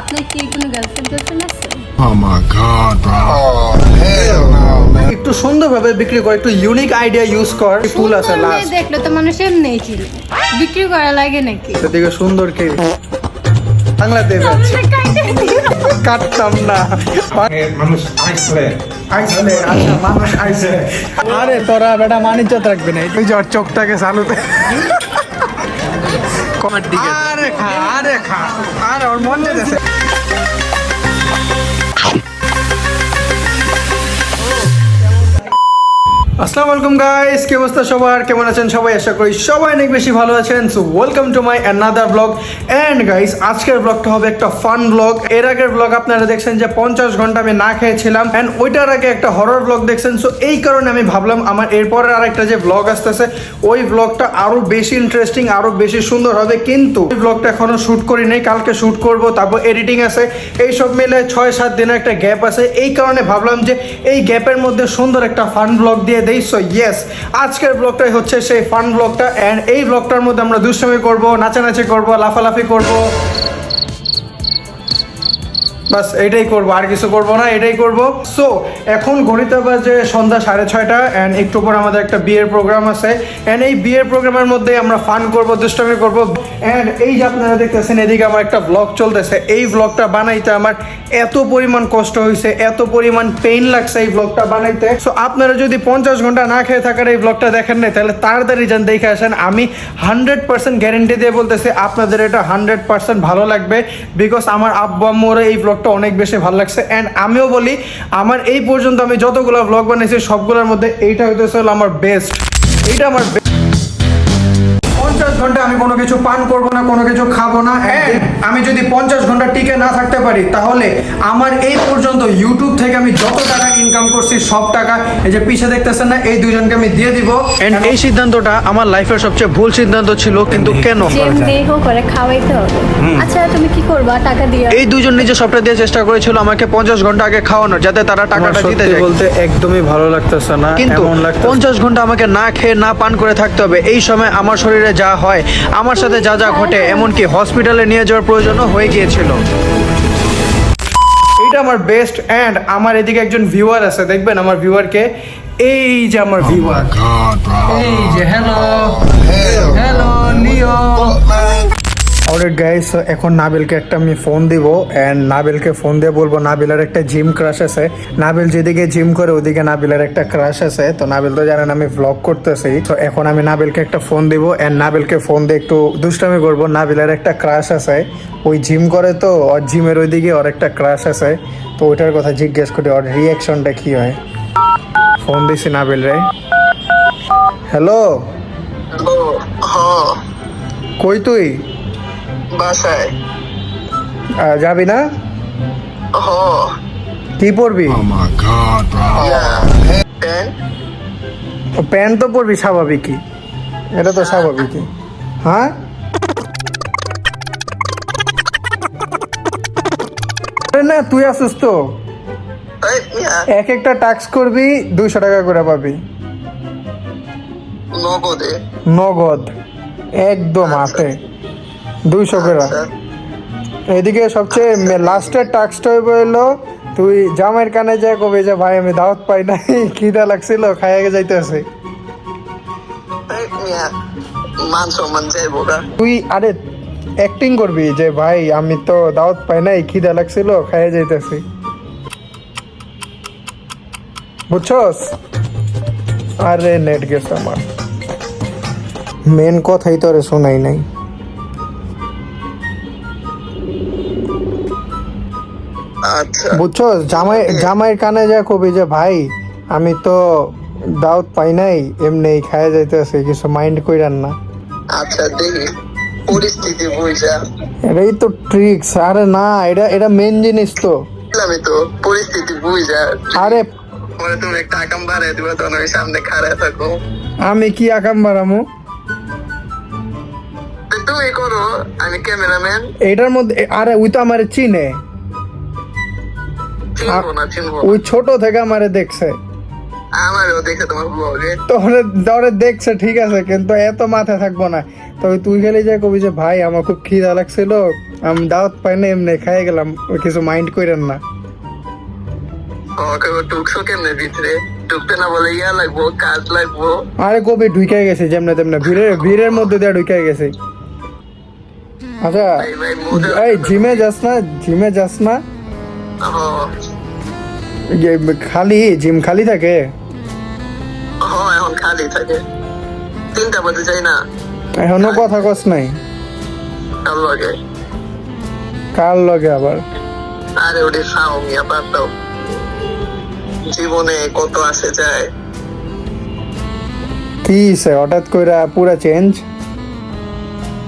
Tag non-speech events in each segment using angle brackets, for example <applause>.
আপনার কি কোনো গার্লফ্রেন্ড গার্লফ্রেন্ড আছে? Oh my god, bro. Oh, hell no, man. একটু সুন্দরভাবে বিক্রি কর একটু ইউনিক আইডিয়া ইউজ কর ফুল আছে লাস্ট দেখলে তো মানুষ এমনি কিনে বিক্রি করা লাগে নাকি? সেদিকে সুন্দর কে? বাংলা দেবে আপনি কাইটে দিও। কাটতাম না। মানুষ আইসলে আইসলে আচ্ছা মানুষ আইসলে। আরে তোরা বেটা মানিজ্য রাখবি না। তুই জ্বর চোখটাকে চালুতে কমার দিকে আরে খা আরে খা। আরে ওর মন যেতেছে Thank you. আসসালামু আলাইকুম গাইস কি অবস্থা সবার? কেমন আছেন সবাই? আশা করি সবাই অনেক বেশি ভালো আছেন। So welcome to my another blog and guys আজকের ব্লগটা হবে একটা ফান ব্লগ এর আগের ব্লগ আপনারা দেখছেন যে পঞ্চাশ ঘণ্টা আমি না খেয়েছিলাম। অ্যান্ড ওইটার আগে একটা হরর ব্লগ দেখছেন। সো এই কারণে আমি ভাবলাম, আমার এরপরে আর একটা যে ব্লগ আসতেছে, ওই ব্লগটা আরও বেশি ইন্টারেস্টিং আরও বেশি সুন্দর হবে। কিন্তু ওই ব্লগটা এখনও শুট করি নাই। কালকে শুট করব, তারপর এডিটিং আছে। এই সব মিলে ছয় সাত দিনের একটা গ্যাপ আছে। এই কারণে ভাবলাম যে এই গ্যাপের মধ্যে সুন্দর একটা ফান ব্লগ দিয়ে দেই সো ইয়েস আজকের ব্লগটাই হচ্ছে সেই ফান ব্লগটা অ্যান্ড এই ব্লগটার মধ্যে আমরা দুষ্টামি করব, নাচানাচি করব, লাফালাফি করব। বাস এটাই করব, আর কিছু করব না, এটাই করব। সো এখন ঘড়িতে বাজে সন্ধ্যা সাড়ে ছয়টা অ্যান্ড একটু পর আমাদের একটা বিয়ের প্রোগ্রাম আছে। অ্যান্ড এই বিয়ের প্রোগ্রামের মধ্যে আমরা ফান করব, দুষ্টামি করব। অ্যান্ড এই যে আপনারা দেখতেছেন, এদিকে আমার একটা ব্লগ চলতেছে। এই ব্লগটা বানাইতে আমার এত পরিমাণ কষ্ট হয়েছে এত পরিমাণ পেইন লাগছে এই ব্লগটা বানাইতে। সো আপনারা যদি পঞ্চাশ ঘণ্টা না খেয়ে থাকার এই ব্লগটা দেখেন নাই, তাহলে তাড়াতাড়ি যান, দেখে আসেন। আমি হান্ড্রেড পার্সেন্ট গ্যারেন্টি দিয়ে বলতেছি, আপনাদের এটা হান্ড্রেড পার্সেন্ট ভালো লাগবে বিকজ আমার আব্বু আম্মুরও এই ব্লগটা অনেক বেশি ভালো লাগছে। অ্যান্ড আমিও বলি আমার এই পর্যন্ত আমি যতগুলো ব্লগ বানিয়েছি সবগুলোর মধ্যে এইটা হইতেছে আমার বেস্ট এইটা আমার পঞ্চাশ ঘণ্টা আমি কোনো কিছু পান করব না কোনো কিছু খাব না। হ্যাঁ আমি যদি পঞ্চাশ ঘণ্টা টিকে না থাকতে পারি তাহলে আমার এই পর্যন্ত ইউটিউব থেকে আমি যত ইনকাম করছি সব টাকা। এই যে পিছে দেখতেছেন না এই দুজনকে আমি দিয়ে দিব। এন্ড এই সিদ্ধান্তটা আমার লাইফের সবচেয়ে ভুল সিদ্ধান্ত ছিল কিন্তু কেন? যেমনি করে খাওয়াইতে হবে। আচ্ছা তুমি কি করবা? টাকা দিয়ে। এই দুজন নিজে সবটা দিয়ে চেষ্টা করেছিল আমাকে পঞ্চাশ ঘণ্টা আগে খাওয়ানোর যাতে তারা টাকাটা দিতে যায়। বলতে একদমই ভালো লাগতেছে না কিন্তু পঞ্চাশ ঘণ্টা আমাকে না খেয়ে না পান করে থাকতে হবে। এই সময় আমার শরীরে যা হয় আমার সাথে যা যা ঘটে এমনকি হসপিটালে নিয়ে যাওয়ার প্রয়োজনও হয়ে গিয়েছিল। এইটা আমার বেস্ট অ্যান্ড আমার এদিকে একজন ভিউয়ার আছে দেখবেন আমার ভিউয়ারকে এই যে আমার Oh ভিউয়ার bro. এই যে hello hello man. Alright guys এখন নাবিলকে একটা আমি ফোন দিব অ্যান্ড নাবিলকে ফোন দিয়ে বলব নাবিলের একটা জিম ক্রাশ আছে। নাবিল যেদিকে জিম করে ওদিকে নাবিলের একটা ক্রাশ আছে। তো নাবিল তো জানেন আমি ভ্লগ করতেছি। তো এখন আমি নাবিলকে একটা ফোন দিব অ্যান্ড নাবিলকে ফোন দিয়ে একটু দুষ্টামি করব। নাবিলের একটা ক্রাশ আছে। ওই জিম করে তো ওর জিমের ওইদিকে ওর একটা ক্রাশ আছে। তো ওইটার কথা জিজ্ঞেস করি ওর রিয়াকশনটা কি হয়? ফোন দিছি নাবিল রে হ্যালো কই তুই? বাসায়। যাবি না? হ। কি পড়বি. Pen pant. তো পরবি স্বাভাবিকই এটা তো স্বাভাবিকই হ্যাঁ? না তুই আসিস তো। এক একটা টাক্স করবি দুইশো টাকা করে পাবি। নগদে। নগদ। একদম হাতে। দুইশো করে। আচ্ছা। এদিকে সবচেয়ে লাস্টের টাক্সটা হইব তুই জামাইয়ের কানে যায় কবে যে ভাই আমি দাওয়াত পাই নাই <laughs> খিদা লাগছিল খাইয়া যাইতে আছে। তুই আরে অ্যাক্টিং করবি যে ভাই আমি তো দাওয়াত পাই নাই খিদা লাগছিল খাইয়ে যাইতেছি বুঝছস? আরে নেট গেছে আমার। মেন কথাই তোরে শোনাই নাই। আচ্ছা। বুঝছস জামাই জামাইয়ের কানে যা কবি যে ভাই আমি তো দাওয়াত পাই নাই এমনি খাইয়ে যাইতেছে কিছু মাইন্ড কইরান না। আচ্ছা দেখি। পরিস্থিতি বুঝা। এটাই তো ট্রিক্স আরে না এটা এটা মেন জিনিস তো। আমি তো পরিস্থিতি বুঝা। আরে পরে তুমি একটা আকাম বাড়াই দিবা তখন আমি সামনে খাড়ায় থাকো আমি কি আকাম বাড়ামু? তুমি করো আমি ক্যামেরাম্যান এটার মধ্যে আরে ওই তো আমার চিনে। চিনবো না চিনবো ওই ছোট থেকে আমারে দেখছে। আমারও দেখে তোমার ব্লগে তোরে তোরে দেখছে ঠিক আছে কিন্তু এত মাথায় থাকব না। তবে তুই খেলে যে কবি যে ভাই আমার খুব খিদা লাগছিল আমি দাওয়াত পাই না এমনি খাই গেলাম কিছু মাইন্ড করেন না। আমাকে টুকছো কেমনে ভিতরে? টুকতে না বলে লাগবো কাজ লাগবো। আরে কবে ঢুকে গেছে যেমনে তেমনে ভিড়ের ভিড়ের মধ্যে দিয়ে ঢুকে গেছে। আচ্ছা এই জিমে যাস না জিমে যাস না। খালি জিম খালি থাকে? হ্যাঁ এখন খালি থাকে। তিনটা বাজে যাই না। এখনও কথা কস নাই? কাল লাগে। কার লগে আবার? আরে ওটি খাও মিয়া বাদ দাও। জীবনে কত আসে যায়। কি সে হঠাৎ কইরা পুরা চেঞ্জ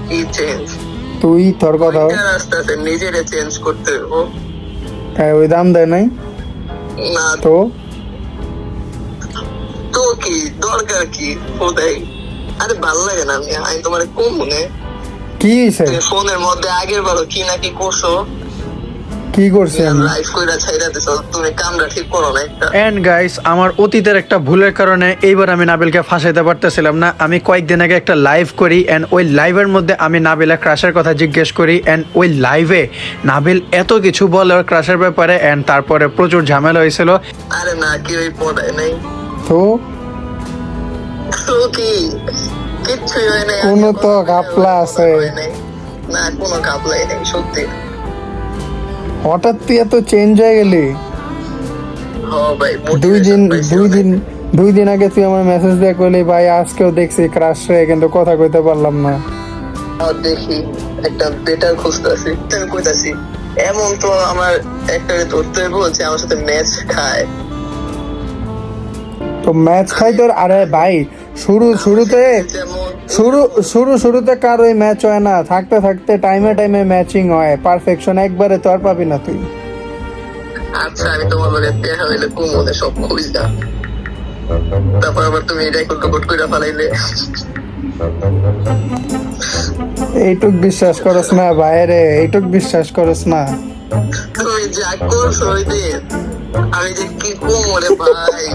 কি চেঞ্জ তুই তোর কথা নিজেরে চেঞ্জ করতে হ্যাঁ, ওই দাম দেয় নাই। না। তো? তো কি? দরকার কি? খোদাই আরে ভালো লাগে না আমি। তোমার কোন মনে? কি ফোনের মধ্যে আগের বারো কি নাকি করছ? কি করছি আমি কইরা ছাইরা দিছো তুমি কামরা ঠিক করো না একটা। এন্ড গাইস আমার অতীতের একটা ভুলের কারণে এইবার আমি নাবিলকে ফাঁসাইতে পারতেছিলাম না। আমি কয়েকদিন আগে একটা লাইভ করি এন্ড ওই লাইভের মধ্যে আমি নাবিলা ক্রাশের কথা জিজ্ঞেস করি এন্ড ওই লাইভে নাবিল এত কিছু বলে ওর ক্রাশের ব্যাপারে এন্ড তারপরে প্রচুর ঝামেলা হয়েছিল। আরে না কি ওই পড়ায় নাই? তো? তো কি? কিচ্ছুই হয় নাই কোনো তো ঘাপলা আছে। না কোনো কাপলাই নেই সত্যি। হঠাৎ তুই এত চেঞ্জ হয়ে গেলি? দুই দিন দুই দিন দুই দিন আগে তুই আমার মেসেজ দিয়ে কইলি ভাই আজকেও দেখছি ক্রাশ রে কিন্তু কথা কইতে পারলাম না। আর দেখি একটা বেটার খুঁজতেছি। আমি কইতাছি। এমন তো আমার একটা ধরতে বলছে আমার সাথে ম্যাচ খায়। তো ম্যাচ খাই তোর? আরে ভাই শুরু শুরুতে শুরু শুরু শুরুতে কার ওই ম্যাচ হয় না। থাকতে থাকতে টাইমে টাইমে ম্যাচিং হয়। পারফেকশন একবারে তো আর পাবি না তুই। আচ্ছা আমি তোমার লগে দেখা হইলে সব খুঁজা তারপর আবার তুমি রেকর্ড রেকর্ড করে ফেলাইলে। এইটুক বিশ্বাস করস না বাইরে এইটুক বিশ্বাস করস না। তুমি যা করছ ওই দিন আমি যে কি কুমরে ভাই।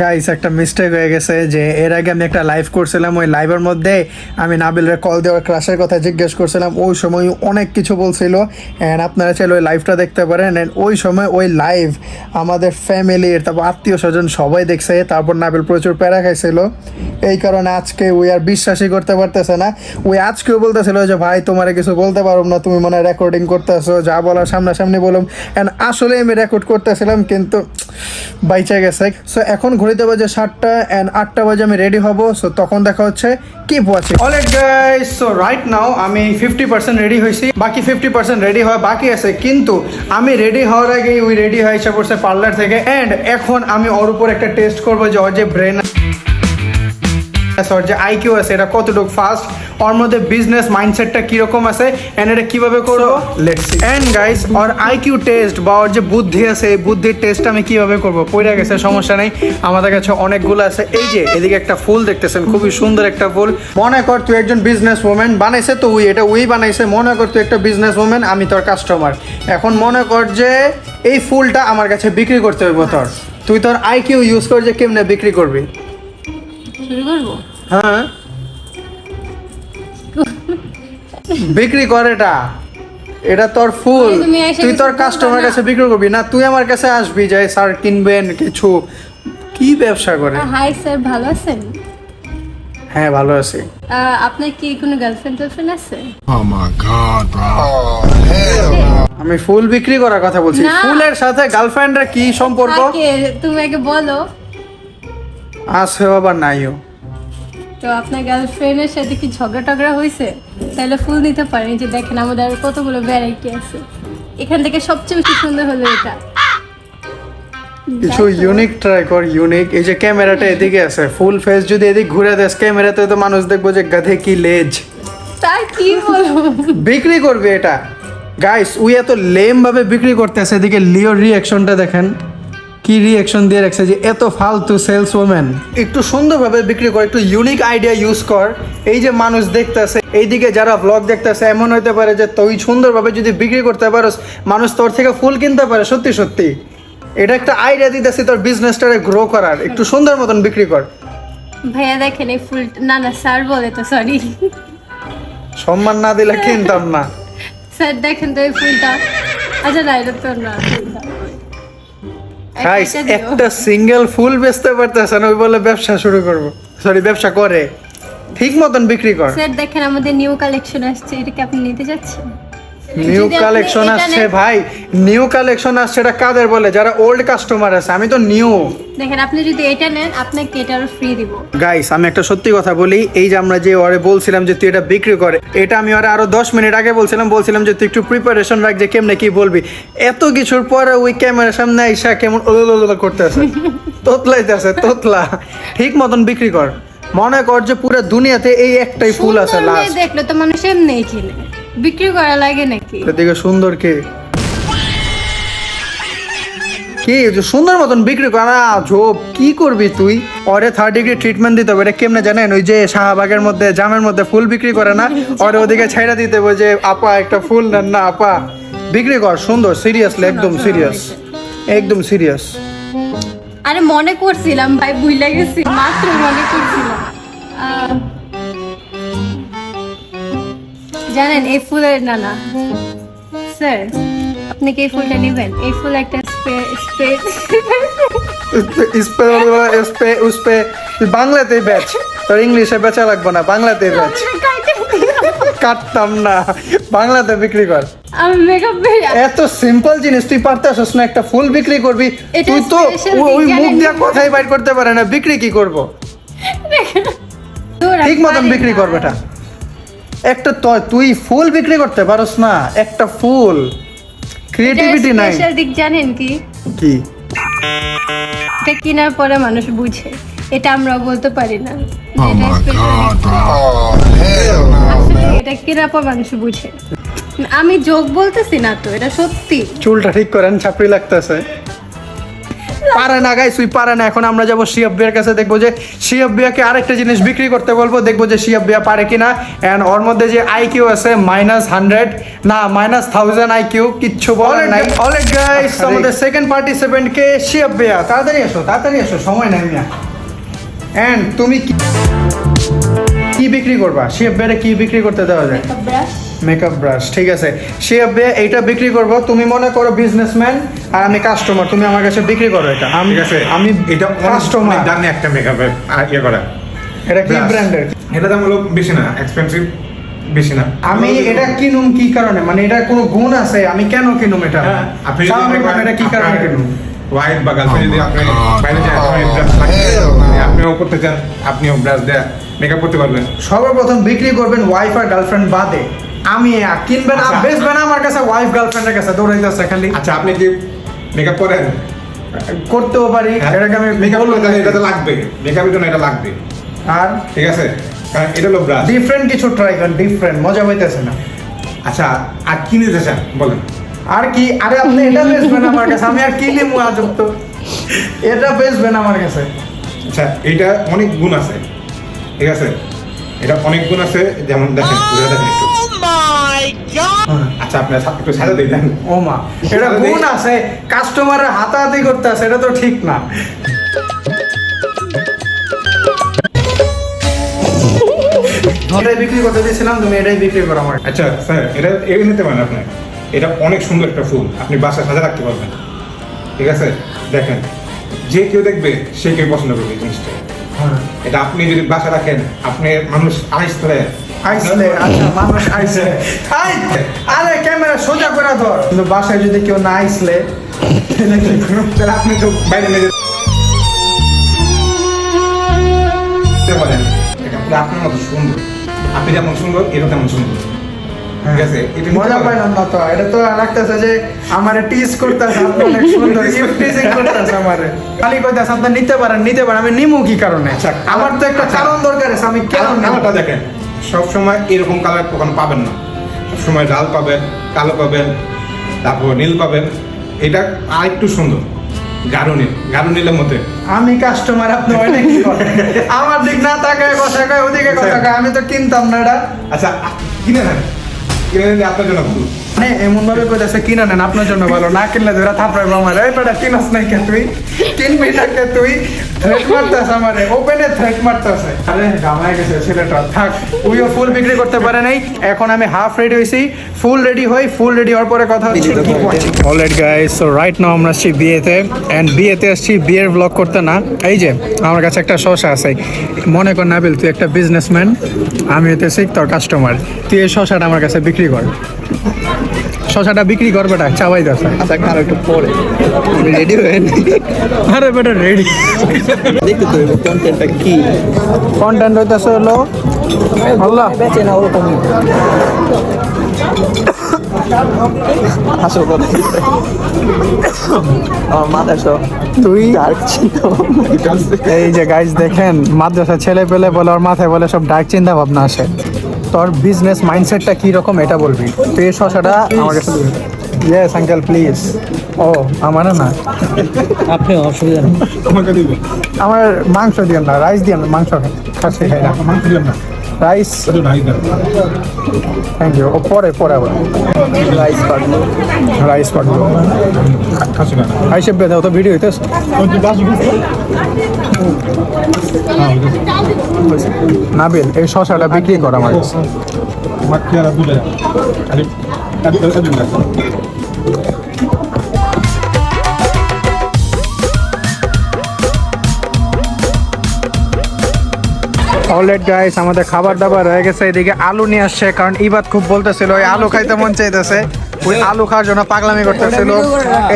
গাইস একটা মিস্টেক হয়ে গেছে যে এর আগে আমি একটা লাইভ করছিলাম, ওই লাইভের মধ্যে আমি নাবিলের কল দেওয়ার ক্লাসের কথা জিজ্ঞেস করছিলাম, ওই সময় অনেক কিছু বলছিল অ্যান্ড আপনারা চাইলে ওই লাইভটা দেখতে পারেন অ্যান্ড ওই সময় ওই লাইভ আমাদের ফ্যামিলির তারপর আত্মীয় স্বজন সবাই দেখছে, তারপর নাবিল প্রচুর প্যারা খাইছিল। এই কারণে আজকে ওই আর বিশ্বাসই করতে পারতেছে না। ওই আজকেও বলতেছিল যে, ভাই, তোমার কিছু বলতে পারব না, তুমি মনে রেকর্ডিং করতেছো, যা বলার সামনাসামনি বলুম। অ্যান্ড আসলে আমি রেকর্ড করতেছিলাম, কিন্তু বাইচা গেছে সো এখন ঘড়িতে বাজে সাতটা অ্যান্ড আটটা বাজে আমি রেডি হব। সো তখন দেখা হচ্ছে keep watching alright guys so right now আমি ফিফটি পার্সেন্ট রেডি হয়েছি। বাকি ফিফটি পার্সেন্ট রেডি হওয়া বাকি আছে, কিন্তু আমি রেডি হওয়ার আগে ওই রেডি হয়ে এসে পড়ছে পার্লার থেকে। অ্যান্ড এখন আমি ওর উপর একটা টেস্ট করব যে ওর যে ব্রেন আছে, ওর যে আইকিউ আছে, এটা কতটুকু ফাস্ট ওর মধ্যে বিজনেস মাইন্ডসেটটা কীরকম আছে এন্ড এটা কীভাবে করব? লেটস এন্ড গাইস ওর আইকিউ টেস্ট বা ওর যে বুদ্ধি আছে এই বুদ্ধির টেস্ট আমি কীভাবে করব? পড়ে গেছে সমস্যা নেই। আমাদের কাছে অনেকগুলো আছে। এই যে এদিকে একটা ফুল দেখতেছেন খুবই সুন্দর একটা ফুল। মনে কর তুই একজন বিজনেস ওমেন বানাইছে তো উই এটা উই বানাইছে। মনে কর তুই একটা বিজনেস ওমেন আমি তোর কাস্টমার এখন মনে কর যে এই ফুলটা আমার কাছে বিক্রি করতে হবে তোর। তুই তোর আইকিউ ইউজ কর যে কেমনে বিক্রি করবি। শুরু করব? হ্যাঁ। বিক্রি কর এটা। এটা তোর ফুল। তুই তোর কাস্টমার কাছে বিক্রি করবি। না তুই আমার কাছে আসবি যে স্যার কিনবেন কিছু। কি ব্যবসা করে? হাই স্যার ভালো আছেন? হ্যাঁ ভালো আছি। আপনার কি কোনো গার্লফ্রেন্ড টার্লফ্রেন্ড আছে? Oh আমি ফুল বিক্রি করার কথা বলছি। ফুলের সাথে গার্লফ্রেন্ডের কি সম্পর্ক? তুমি আগে বলো। আছে আবার নাইও। তো আপনার গার্লফ্রেন্ডের সাথে কি ঝগড়া টগড়া হয়েছে? তাহলে ফুল নিতে পারেন যে দেখেন আমাদের আর কতগুলো ভ্যারাইটি আছে। এখান থেকে সবচেয়ে বেশি সুন্দর হলো এটা। কিছু ইউনিক ট্রাই কর ইউনিক এই যে ক্যামেরাটা এদিকে আছে ফুল ফেস যদি এদিক ঘুরে দেস ক্যামেরাতে তো মানুষ দেখব যে গাধে কি লেজ। তার কি বলব? বিক্রি করবে এটা। গাইস উই এত লেম ভাবে বিক্রি করতেছে এদিকে লিওর রিয়াকশনটা দেখেন। কি রিয়াকশন দিয়ে রাখছে যে এত ফালতু সেলস ওম্যান একটু সুন্দরভাবে বিক্রি কর একটু ইউনিক আইডিয়া ইউজ কর। এই যে মানুষ দেখতেছে এইদিকে যারা ব্লগ দেখতেছে এমন হতে পারে যে তুই সুন্দরভাবে যদি বিক্রি করতে পারোস মানুষ তোর থেকে ফুল কিনতে পারে সত্যি সত্যি। এটা একটা আইডিয়া দিতেছি তোর বিজনেসটারে গ্রো করার। একটু সুন্দর মতন বিক্রি কর। ভাইয়া দেখেন এই ফুল না না স্যার বলে তো সরি সম্মান না দিলে কিনতাম না। স্যার দেখেন তো এই ফুলটা। আচ্ছা না এটা তো না। গাইস একটা সিঙ্গেল ফুল বেচতে পারতেছে না ওই বলে ব্যবসা শুরু করব। সরি ব্যবসা করে। ঠিক মতন বিক্রি কর। স্যার দেখেন আমাদের নিউ কালেকশন আসছে এটা কি আপনি নিতে যাচ্ছেন? নিউ কালেকশন আসছে ভাই। নিউ কালেকশন আসছে এটা কাদের বলে? যারা ওল্ড কাস্টমার আছে আমি তো নিউ দেখেন আপনি যদি এটা নেন আপনাকে এটারও ফ্রি দিব। গাইস আমি একটা সত্যি কথা বলি এই যে আমরা যে ওরে বলছিলাম যে তুই এটা বিক্রি করে এটা আমি ওরে আরও দশ মিনিট আগে বলছিলাম বলছিলাম যে তুই একটু প্রিপারেশন রাখ যে কেমনে কি বলবি। এত কিছুর পরে ওই ক্যামেরার সামনে আইসা কেমন ওলো করতেছে। <laughs> তোতলাইতেছে তোতলা। ঠিক মতন বিক্রি কর। মনে কর যে পুরো দুনিয়াতে এই একটাই ফুল আছে লাস্ট দেখলে তো মানুষ এমনিই কিনে বিক্রি করা লাগে নাকি? দিকে সুন্দর কে? কি সুন্দর মতন বিক্রি করা ঝোপ কি করবি তুই? ওরে থার্ড ডিগ্রি ট্রিটমেন্ট দিতে হবে এটা কেমনে জানেন? ওই যে শাহবাগের মধ্যে জামের মধ্যে ফুল বিক্রি করে না? ওরে ওদিকে ছাইড়া দিতে হবে যে আপা একটা ফুল নেন না আপা। বিক্রি কর সুন্দর সিরিয়াসলি একদম সিরিয়াস একদম সিরিয়াস আরে মনে করছিলাম ভাই ভুলে গেছি মাত্র মনে করছিলাম। জানেন এই ফুলের না না। স্যার আপনি কি এই ফুলটা নেবেন? এই ফুল একটা স্প্রে স্প্রে। তোর ইংলিশে বেচা লাগবে না বাংলাতেই বেচ। কাটতাম না। বাংলাতে বিক্রি কর। আমি মেকআপ এত সিম্পল জিনিস তুই পারতেছিস না একটা ফুল বিক্রি করবি। তুই তো ওই মুখ দিয়ে নিয়ম। কথাই বাইর করতে পারে না বিক্রি কি করব? ঠিক মতন বিক্রি করবে এটা একটা তো- তুই ফুল বিক্রি করতে পারস না একটা ফুল। ক্রিয়েটিভিটি নাই। স্পেশাল দিক জানেন কি? কি? এটা কেনার পরে মানুষ বুঝে। এটা আমরা বলতে পারি না। Oh এটা কেনার পর মানুষ বুঝে। আমি যোগ বলতেছি না তো এটা সত্যি। চুলটা ঠিক করেন ছাপড়ি লাগতেছে। পারে না গাইস তুই পারে না। এখন আমরা যাব শিয়াব বিয়ার কাছে দেখব যে শিয়াব বিয়াকে আরেকটা জিনিস বিক্রি করতে বলব দেখব যে শিয়াব বিয়া পারে কিনা। এন্ড ওর মধ্যে যে আইকিউ আছে মাইনাস হান্ড্রেড না মাইনাস থাউজেন্ড আইকিউ কিচ্ছু বলার নাই। অলেট গাইস আমাদের সেকেন্ড পার্টিসিপেন্ট কে শিয়াব বিয়া। তাড়াতাড়ি এসো তাড়াতাড়ি এসো সময় নাই মিয়া। এন্ড তুমি কি কি বিক্রি করবা? শিয়াব বিয়ারে কি বিক্রি করতে দেওয়া যায়? মেকআপ ব্রাশ ঠিক আছে? সে এইটা বিক্রি করব। তুমি মনে করো বিজনেসম্যান আর আমি কাস্টমার তুমি আমার কাছে বিক্রি করো এটা। আমি আমি এটা কাস্টমার দামি একটা মেকআপের ইয়ে করা। এটা কি ব্র্যান্ডের এটা দাম হলো বেশি না এক্সপেন্সিভ বেশি না। আমি এটা কিনুম কি কারণে? মানে এটা কোনো গুণ আছে? আমি কেন কিনুম এটা? হ্যাঁ, আপনি যদি এটা কি কারণে কিনুম? ওয়াইফ বা গার্লফ্রেন্ড যদি আপনি বাইরে যান আপনিও করতে চান আপনিও ব্রাশ দেয়া মেকআপ করতে পারবেন। সর্বপ্রথম বিক্রি করবেন ওয়াইফ আর গার্লফ্রেন্ড বাদে। আমি আহ, কিনবেন আচ্ছা। বেচবেন আমার কাছে ওয়াইফ গার্লফ্রেন্ডের কাছে দৌড়াইতেছে খালি। আচ্ছা আপনি কি মেকআপ করেন? করতেও পারি এটাকে আমি মেকআপ এটা তো লাগবে মেকআপের জন্য এটা লাগবে। আর? ঠিক আছে? কারণ এটা হলো ব্রাশ ডিফারেন্ট কিছু ট্রাই করেন ডিফারেন্ট মজা হইতেছে না। আচ্ছা আর কি নিতে চান? বলেন। আর কি? আরে আপনি এটা বেচবেন আমার কাছে আমি আর কি নিমু আজব তো এটা বেচবেন আমার কাছে। আচ্ছা এটা অনেক গুণ আছে। ঠিক আছে? এটা অনেক গুণ আছে যেমন দেখেন দেখেন একটু। আচ্ছা আপনি একটু সাজা দিয়ে দেন। ও মা এটা গুণ আছে কাস্টমারের হাতাহাতি করতে আছে এটা তো ঠিক না। এটাই বিক্রি করতে দিয়েছিলাম তুমি এটাই বিক্রি করো আমার। আচ্ছা স্যার এটা এই নিতে পারেন আপনি। এটা অনেক সুন্দর একটা ফুল আপনি বাসায় সাজা রাখতে পারবেন। ঠিক আছে? দেখেন যে কেউ দেখবে সে কেউ পছন্দ করবে এই জিনিসটা। এটা আপনি যদি বাসা রাখেন আপনি মানুষ আইসলে আইসলে আচ্ছা মানুষ আইসলে। আরে ক্যামেরা সোজা করে ধর। কিন্তু বাসায় যদি কেউ না আইসলে তাহলে কি? তাহলে আপনি তো বাইরে নিয়ে আপনার মতো সুন্দর। আপনি যেমন সুন্দর এটা তেমন সুন্দর। ঠিক আছে? এটা নিতে মজা পারেন। পাইলাম না তো। এটা তো লাগতেছে যে আমারে টিজ করতেছে আপনি অনেক সুন্দর। <laughs> টিজিং করতেছে আমারে। খালি কইতাছে আপনি নিতে পারেন নিতে পারেন। আমি নিমু কি কারণে? আচ্ছা, আমার তো একটা আচ্ছা। কারণ দরকার আছে আমি কেন দেখেন। সবসময় এরকম কালার কখনো পাবেন না। সবসময় লাল পাবেন কালো পাবেন তারপর নীল পাবেন। এটা আর একটু সুন্দর গাঢ় নীল গাঢ় নীলের মধ্যে। আমি কাস্টমার আপনি অনেক <laughs> আমার দিক না তাকায় কথা কয় ওদিকে কথা কয় আমি তো কিনতাম না এটা। আচ্ছা কিনে নেন। কিনে নিলে আপনার জন্য ভুল। মানে এমন ভাবে কইতাছে, কিনা নেন, আপনার জন্য ভালো। না কিনলে ধরে থাপড়াইবো আমার। এই বেটা, কিনস নাই কে তুই? কিনবি না কে তুই? থ্রেট মারতাস আমারে। ওপেনে থ্রেট মারতাছে। আরে, গামায় গেছে ছেলেটা। থাক, উইও ফুল বিক্রি করতে পারে নাই। এখন আমি হাফ রেডি হইছি। ফুল রেডি হই ফুল রেডি হওয়ার পরে কথা হচ্ছে keep watching guys so right now আমরা আসছি বিয়েতে। এন্ড বিয়েতে আসছি, বিয়ের ব্লগ করতে না। এই যে, আমার কাছে একটা শশা আছে। মনে কর নাবিল, তুই একটা বিজনেসম্যান আমি হইতেছি তোর কাস্টমার তুই এই শশাটা আমার কাছে বিক্রি কর। শশাটা বিক্রি কর বেটা চাবাই দাস আচ্ছা কারও একটু পরে। রেডি হয়ে আরে বেটা রেডি দেখতে তো কন্টেন্টটা কি? কন্টেন্ট হইতেছে হলো আল্লাহ বেচে না ওরকম। হাসো তুই? ডার্ক চিন্তা এই যে গাইজ দেখেন মাদ্রাসা ছেলে পেলে বলে ওর মাথায় বলে সব ডার্ক চিন্তা ভাবনা আসে। তোর বিজনেস মাইন্ডসেটটা কীরকম এটা বলবি? তো এই শশাটা আমার কাছে ইয়েস আঙ্কেল প্লিজ ও আমার না। আপনি অসুবিধা নেই। আমাকে দিব? আমার মাংস দিয়েন না রাইস দিয়েন না মাংস খাসি খাই না মাংস দিবেন না। রাইস থ্যাংক ইউ ও পরে পরে আবার। রাইস পাটলো রাইস পাটলো আইসে বেদাও তো ভিডিও হইতে নাবিল এই শশাটা বিক্রি কর আমার কাছে। অলরেড গাইস আমাদের খাবার দাবার হয়ে গেছে। এদিকে আলু নিয়ে আসছে কারণ ইবাদ খুব বলতেছিল ওই আলু খাইতে মন চাইতেছে। ওই আলু খাওয়ার জন্য পাগলামি করতেছিল।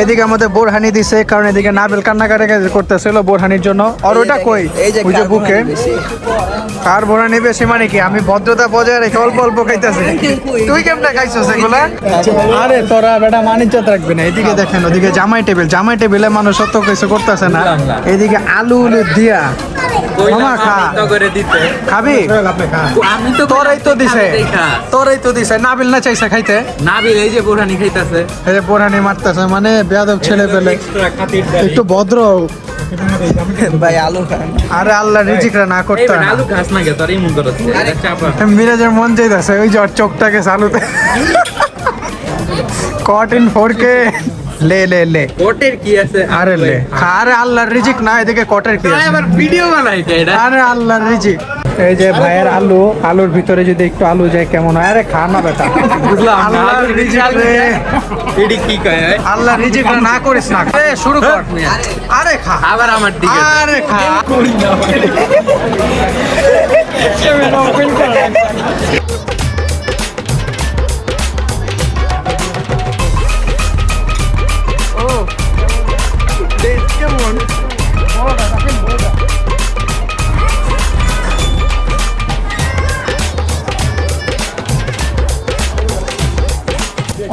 এদিকে আমাদের বোরহানি দিছে কারণ এদিকে নাবিল কান্নাকাটি করতেছিল বোরহানির জন্য। আর ওটা কই? ওই যে বুকে। কার বোরহানি বেশি মানে কি? আমি ভদ্রতা বজায় রেখে অল্প অল্প খাইতেছি। তুই কেমনে খাইছস এগুলা? আরে তোরা বেটা মানিজ্যত রাখবি না। এদিকে দেখেন ওদিকে জামাই টেবিল। জামাই টেবিলে মানুষ অত কিছু করতেছে না। এদিকে আলু দিয়া। খাবি? আমি তো তোরাই তো দিছে। তোরাই তো দিছে। নাবিল না চাইছে খাইতে? নাবিল এই যে বুড়ানি খাইতাছে। এই যে পোড়ানি মারতেছে মানে বেয়াদব ছেলে পেলে। একটু ভদ্র। ভাই আলু খান। আরে আল্লাহ রিজিকরা না এই করতে আলু খাস না গে তোর এটা মিরাজের মন চাইতেছে ওই যে চোখটাকে চালুতে। কট ইন ফোর কে লে লে লে। কোটের কি আছে? আরে লে। আরে আল্লাহর রিজিক না এদিকে কটের কি আছে? আবার ভিডিও বানাই এটা। আরে আল্লাহর রিজিক। এই যে ভাইয়ের আলু আলুর ভিতরে যদি একটু আলু যায় কেমন হয়? আরে খা না বেটা। বুঝলাম আল্লাহর রিজিক রে। এডি কি কয় হয়? আল্লাহ রিজিক না করিস না। এ শুরু কর। আরে। খা। আবার আমার দিকে আরে খা।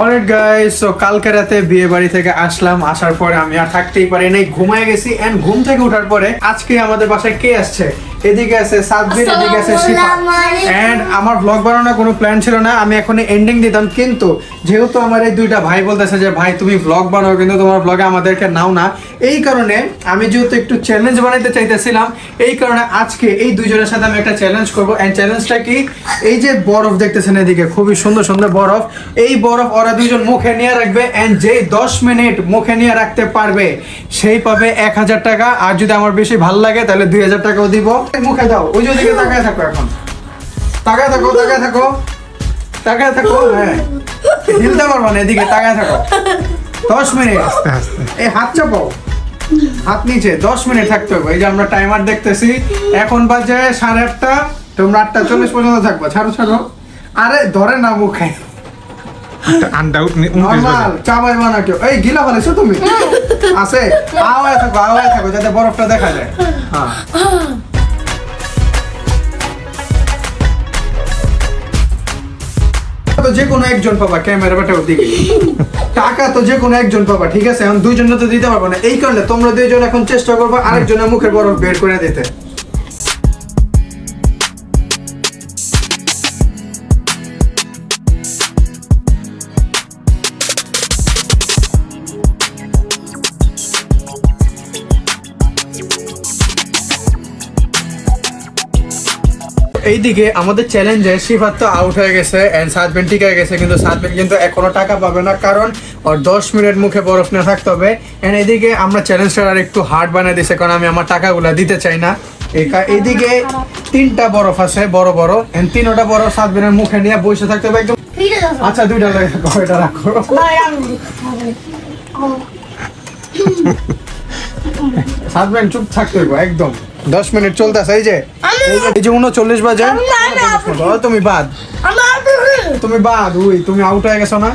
অলরেড গাইস সো কালকে রাতে বিয়ে বাড়ি থেকে আসলাম, আসার পরে আমি আর থাকতেই পারি নাই, ঘুমায় গেছি এন্ড ঘুম থেকে ওঠার পরে আজকে আমাদের বাসায় কে আসছে? এদিকে আছে সাদবির এদিকে আছে শিফা। এন্ড আমার ব্লগ বানানোর কোনো প্ল্যান ছিল না আমি এখন এন্ডিং দিতাম। কিন্তু যেহেতু আমার এই দুইটা ভাই বলতেছে যে ভাই তুমি ব্লগ বানাও কিন্তু তোমার ব্লগে আমাদেরকে নাও না। এই কারণে আমি যেহেতু একটু চ্যালেঞ্জ বানাইতে চাইতেছিলাম এই কারণে আজকে এই দুইজনের সাথে আমি একটা চ্যালেঞ্জ করব। এন্ড চ্যালেঞ্জটা কি? এই যে বরফ দেখতেছেন এদিকে খুবই সুন্দর সুন্দর বরফ। এই বরফ ওরা দুইজন মুখে নিয়ে রাখবে এন্ড যে দশ মিনিট মুখে নিয়ে রাখতে পারবে সেই পাবে এক হাজার টাকা। আর যদি আমার বেশি ভালো লাগে তাহলে দুই হাজার টাকাও দিব। মুখে দাও। ওই যে ওদিকে তাকায় থাকো এখন। তাকায় থাকো তাকায় থাকো। তাকায় থাকো হ্যাঁ। হিলতে পারব না এদিকে তাকায় থাকো। দশ মিনিট। আস্তে আস্তে এই হাত চাপাও। হাত নিচে দশ মিনিট থাকতে হবে। এই যে আমরা টাইমার দেখতেছি। এখন বাজে সাড়ে আটটা। তোমরা আটটা চল্লিশ পর্যন্ত থাকব। ছাড়ো ছাড়ো। আরে ধরে না মুখে। আনডাউট নর্মাল চাবাই বানা কেউ। এই গিলা ফেলেছো তুমি? <laughs> আছে? আওয়ায় থাকো আওয়ায় থাকো যাতে বরফটা দেখা যায়। হ্যাঁ। যে কোনো একজন পাবা, ক্যামেরা দিকে টাকা তো যে কোনো একজন পাবা, ঠিক আছে? এখন দুইজন তো দিতে পারব না। এই কারণে তোমরা দুইজন এখন চেষ্টা করব আরেকজনের মুখের বরফ বের করে দিতে। এইদিকে আমাদের চ্যালেঞ্জে শিফাত তো আউট হয়ে গেছে এন্ড সাতবেন টিকে গেছে কিন্তু সাতবেন কিন্তু এখনও টাকা পাবে না কারণ ওর দশ মিনিট মুখে বরফ নিয়ে থাকতে হবে। এন্ড এদিকে আমরা চ্যালেঞ্জটা আর একটু হার্ড বানিয়ে দিছে কারণ আমি আমার টাকাগুলো দিতে চাই না। এই কা- তিনটা বরফ আছে বড় বড়। এন্ড তিনটা বরফ সাতবেনের মুখে নিয়ে বসে থাকতে হবে একদম। আচ্ছা দুইটা লাগে থাকো এটা রাখো। সাতবেন চুপ থাকতে হবে একদম। দশ মিনিট চলতেছে এই যে এই যে উনচল্লিশ বাজে ও, তুমি বাদ তুমি বাদ উই তুমি আউট হয়ে গেছো না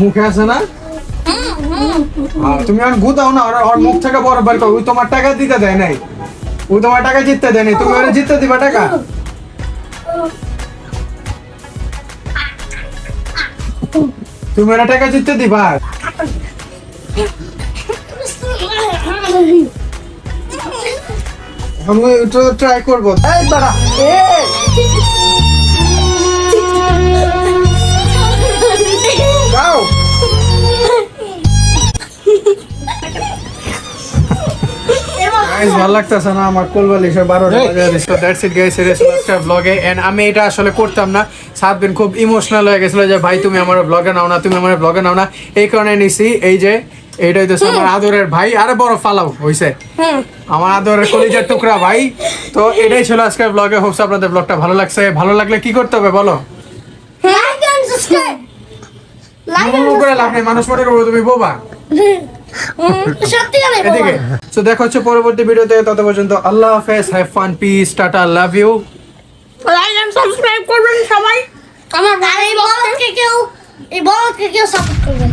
মুখে আছে না হ্যাঁ, তুমি আর গুতাও না ওর ওর মুখ থেকে বড় বের করো ওই তোমার টাকা দিতে দেয় নাই ওই তোমার টাকা জিততে দেয় নাই তুমি ওরা জিততে দিবা টাকা তুমি এটা টাকা জিততে দিবা? আমি একটু ট্রাই করব। এই দাঁড়া গাইস ভালো লাগতেছে না? আমার কোলবালি সে বারোটা বাজে দ্যাটস ইট গাইস আজকের ব্লগে এন্ড আমি এটা আসলে করতাম না। সাত দিন খুব ইমোশনাল হয়ে গেছিল যে ভাই তুমি আমার ব্লগে নাও না তুমি আমার ব্লগে নাও না। এই কারণে নিছি। এই যে এইটাই তো আমার আদরের ভাই। আরে বড় ফালাও হইছে। আমার আদরের কলিজার টুকরা ভাই। তো এটাই ছিল আজকের ব্লগে হোপস আপনাদের ব্লগটা ভালো লাগছে। ভালো লাগলে কি করতে হবে বলো? করে লাভ নেই। মানুষ মনে করব তুমি বোবা। এদিকে। তো দেখা হচ্ছে পরবর্তী ভিডিওতে তত পর্যন্ত আল্লাহ হাফেজ have fun peace tata love you like and subscribe করবেন সবাই। আমার এই বলদকে কেউ এই বলদকে কেউ সাপোর্ট করবেন